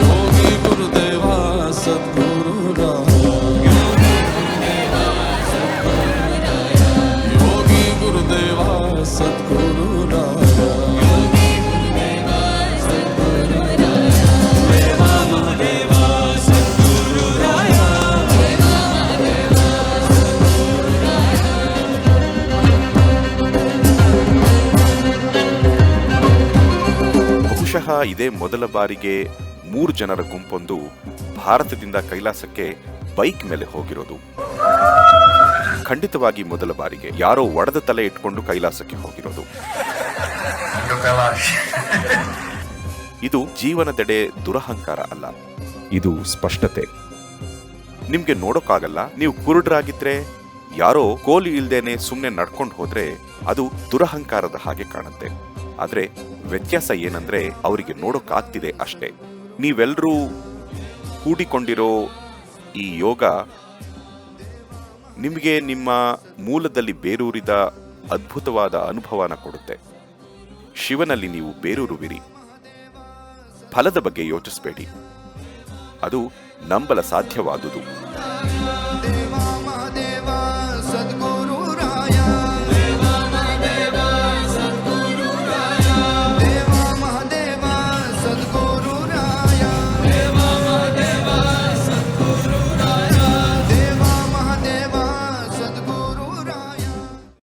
योगी गुरुदेवा सद्गुरुराया। योगी गुरुदेवा सद्गुरुराया ಬಹುಶಃ ಇದೇ ಮೊದಲ ಬಾರಿಗೆ ಮೂರು ಜನರ ಗುಂಪೊಂದು ಭಾರತದಿಂದ ಕೈಲಾಸಕ್ಕೆ ಬೈಕ್ ಮೇಲೆ ಹೋಗಿರೋದು. ಖಂಡಿತವಾಗಿ ಮೊದಲ ಬಾರಿಗೆ. ಯಾರೋ ಒಡೆದ ತಲೆ ಇಟ್ಕೊಂಡು ಕೈಲಾಸಕ್ಕೆ ಹೋಗಿರೋದು. ಇದು ಜೀವನದೆಡೆ ದುರಹಂಕಾರ ಅಲ್ಲ. ಇದು ಸ್ಪಷ್ಟತೆ. ನಿಮ್ಗೆ ನೋಡೋಕ್ಕಾಗಲ್ಲ, ನೀವು ಕುರುಡ್ರಾಗಿದ್ರೆ, ಯಾರೋ ಕೋಲಿ ಇಲ್ದೇನೆ ಸುಮ್ಮನೆ ನಡ್ಕೊಂಡು ಹೋದ್ರೆ ಅದು ದುರಹಂಕಾರದ ಹಾಗೆ ಕಾಣುತ್ತೆ. ಆದ್ರೆ ವ್ಯತ್ಯಾಸ ಏನಂದ್ರೆ ಅವರಿಗೆ ನೋಡೋಕ್ಕಾಗ್ತಿದೆ ಅಷ್ಟೇ. ನೀವೆಲ್ಲರೂ ಕೂಡಿಕೊಂಡಿರೋ ಈ ಯೋಗ ನಿಮಗೆ ನಿಮ್ಮ ಮೂಲದಲ್ಲಿ ಬೇರೂರಿದ ಅದ್ಭುತವಾದ ಅನುಭವನ ಕೊಡುತ್ತೆ. ಶಿವನಲ್ಲಿ ನೀವು ಬೇರೂರುವಿರಿ. ಫಲದ ಬಗ್ಗೆ ಯೋಚಿಸಬೇಡಿ. ಅದು ನಂಬಲ ಸಾಧ್ಯವಾದುದು.